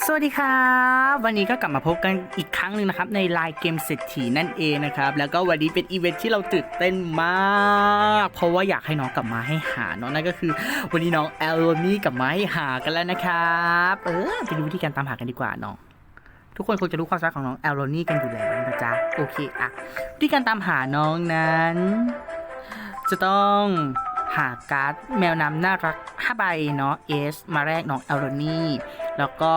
สวัสดีครับ วันนี้ก็กลับมาพบกันอีกครั้งหนึ่งนะครับ ในไลน์เกมเศรษฐีนั่นเองนะครับ แล้วก็วันนี้เป็นอีเวนท์ที่เราตื่นเต้นมาก เพราะว่าอยากให้น้องกลับมาให้หาเนาะนั่นก็คือ วันนี้น้องแอลโรนี่กลับมาให้หากันแล้วนะครับเออไปดูวิธีการตามหากันดีกว่าน้องทุกคนคงจะรู้ความสามารถของน้องแอลโรนี่กันอยู่แล้วนะจ๊ะโอเคอะวิธีการตามหาน้องนั้น จะต้องหาการ์ดแมวน้ำน่ารัก5ใบเนาะเอสมาแรกน้องแอลโรนี่ แล้วก็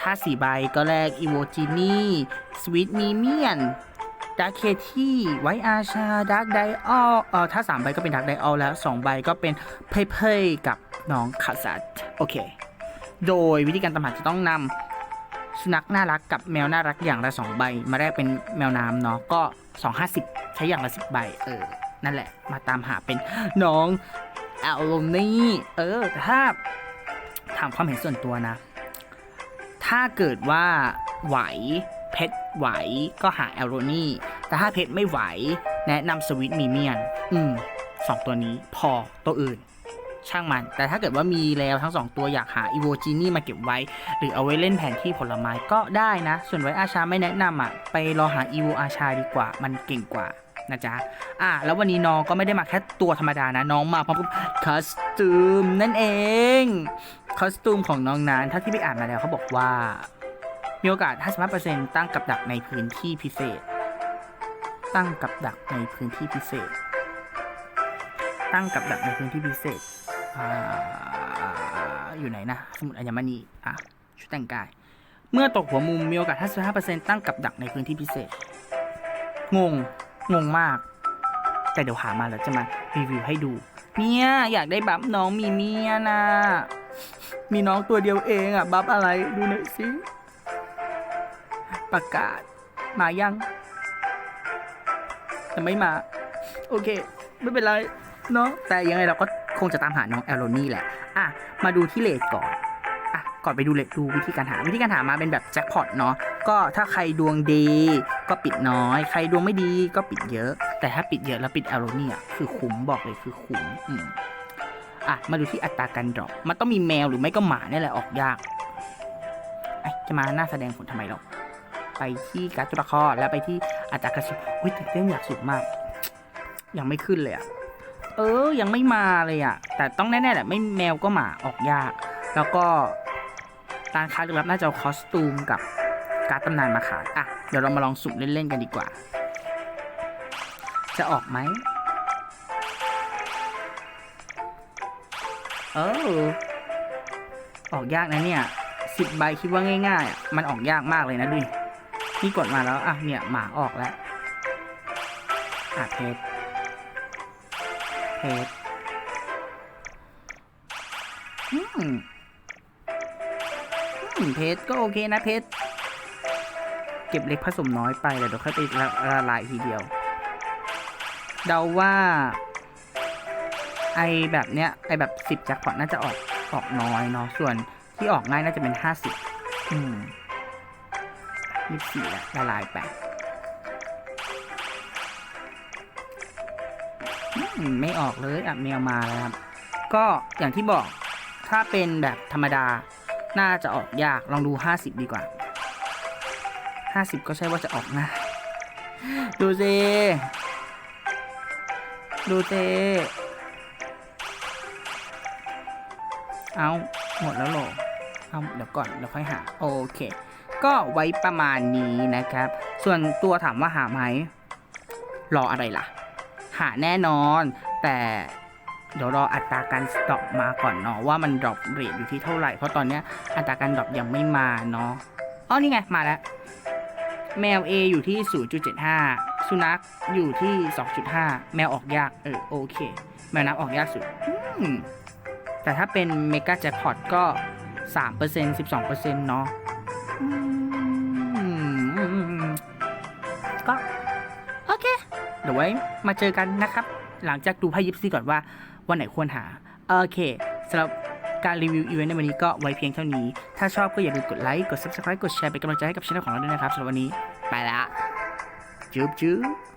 ถ้า4ใบก็แรกอีโวจินี่สวิตมีเมียนดาร์เคที่ไวอาชาดาร์กไดออลเอ่อถ้า 3 ใบก็เป็นดาร์กไดออลแล้ว 2 ใบก็เป็นเพย์เพย์กับน้องคาซัตโอเค โดยวิธีการตาหาจะต้องนำสุนัขน่ารักกับแมวน่ารักอย่างละสองใบ มาแรกเป็นแมวน้ำเนาะก็ 250 ใช้อย่างละสิบใบ เออ นั่นแหละ มาตามหาเป็นน้องแอลโลนี่เออถ้าถามความเห็นส่วนตัวนะ ถ้าเกิดว่าไหวเพชรไหวก็หาแอลโรนี่ แต่ถ้าเพชรไม่ไหว แนะนำสวิตมีเมียน อืมสองตัวนี้พอตัวอื่น ช่างมัน แต่ถ้าเกิดว่ามีแล้วทั้งสองตัวอยากหาอีโวจีนี่มาเก็บไว้ หรือเอาไว้เล่นแผนที่ผลไม้ก็ได้นะ ส่วนไว้อาชาไม่แนะนำอะ ไปรอหาอีโวอาชาดีกว่ามันเก่งกว่า นะจ๊ะ อะแล้ววันนี้น้องก็ไม่ได้มาแค่ตัวธรรมดานะ น้องมาพร้อมกับคอสตูมนั่นเองคอสตูมของน้องนั้นถ้าที่ไปอ่านมาแล้วเขาบอกว่า มีโอกาส 55%ตั้งกับดักในพื้นที่พิเศษ ตั้งกับดักในพื้นที่พิเศษ ตั้งกับดักในพื้นที่พิเศษออยู่ไหนนะ สมุดอัญมณีอะชุดแต่งกาย เมื่อตกหัวมุมมีโอกาส 55%ตั้งกับดักในพื้นที่พิเศษ งง งงมาก แต่เดี๋ยวหามาแล้วจะมารีวิวให้ดู เนี่ยอยากได้บัฟน้องมีเมียนะ มีน้องตัวเดียวเองอะบัฟอะไรดูหน่อยสิ ประกาศ มายังแต่ไม่มา โอเค ไม่เป็นไรเนาะแต่ยังไงเราก็คงจะตามหาน้องแอลโรนี่แหละ อะ มาดูที่เลทก่อน อะ ก่อนไปดูเลทดูวิธีการหา วิธีการหามาเป็นแบบแจ็คพอตเนาะ ก็ถ้าใครดวงดี ก็ปิดน้อย ใครดวงไม่ดีก็ปิดเยอะ แต่ถ้าปิดเยอะแล้วปิดแอลโรนี่อะคือคุ้มบอกเลยคือคุ้มอืมอะมาดูที่อัตราการดรอปมันต้องมีแมวหรือไม่ก็หมาเนี่ยแหละออกยากไอจะมาหน้าแสดงผลทำไมหรอกไปที่การ์ดตัวละครแล้วไปที่อัตรากระสุนอุ้ยตื่นเต้นอยากสุดมาก ยังไม่ขึ้นเลยอะเออ ยังไม่มาเลยอะแต่ต้องแน่ๆแหละ ไม่แมวก็หมาออกยาก แล้วก็ร้านค้าลึกลับน่าจะคอสตูมกับ การ์ดตำนานมาขายอะเดี๋ยวเรามาลองสุ่มเล่นๆกันดีกว่า จะออกไหมเออออกยากนะเนี่ยสิบใบคิดว่าง่ายๆมันออกยากมากเลยนะดินี่กดมาแล้วอะเนี่ยหมาออกแล้วอะเพจเพจอืมอืมเพจก็โอเคนะเพจ เก็บเล็กผสมน้อยไปเดี๋ยวค่อยไปละละลายทีเดียว เดาว่า ไอแบบเนี้ยไอแบบสิบแจ็คพอตน่าจะออกออกน้อยเนาะส่วนที่ออกง่ายน่าจะเป็นห้าสิบอืมยี่สี่ละละลายไปไม่ออกเลยอะแมวมาแล้วครับ ก็อย่างที่บอกถ้าเป็นแบบธรรมดา น่าจะออกยากลองดูห้าสิบดีกว่า ห้าสิบก็ใช่ว่าจะออกง่ายดูสิดูสิเอาหมดแล้วเหรอเอาเดี๋ยวก่อนเดี๋ยวค่อยหา โอเค ก็ไว้ประมาณนี้นะครับ ส่วนตัวถามว่าหาไหม รออะไรล่ะ หาแน่นอน แต่เดี๋ยวรออัตราการดรอปมาก่อนเนาะว่ามันดรอปเรทอยู่ที่เท่าไหร่ เพราะตอนเนี้ยอัตราการดรอปยังไม่มาเนาะอ๋อนี่ไงมาแล้ว แมว A อยู่ที่ 0.75 สุนัขอยู่ที่ 2.5 แมวออกยาก เออ โอเค แมวน้ำออกยากสุด แต่ถ้าเป็นเมกาแจ็คพอตก็ 3% 12%เนาะอืมก็ โอเค เดี๋ยวไว้มาเจอกันนะครับ หลังจากดูไพ่ยิปซีก่อนว่า วันไหนควรหา โอเคสำหรับ การรีวิวอีเวนต์ในวันนี้ก็ไว้เพียงเท่านี้ ถ้าชอบก็อย่าลืมกดไลค์ กด subscribe กดแชร์เป็นกำลังใจให้กับช่องของเราด้วยนะครับสำหรับวันนี้ ไปละจุ๊บจุ๊บ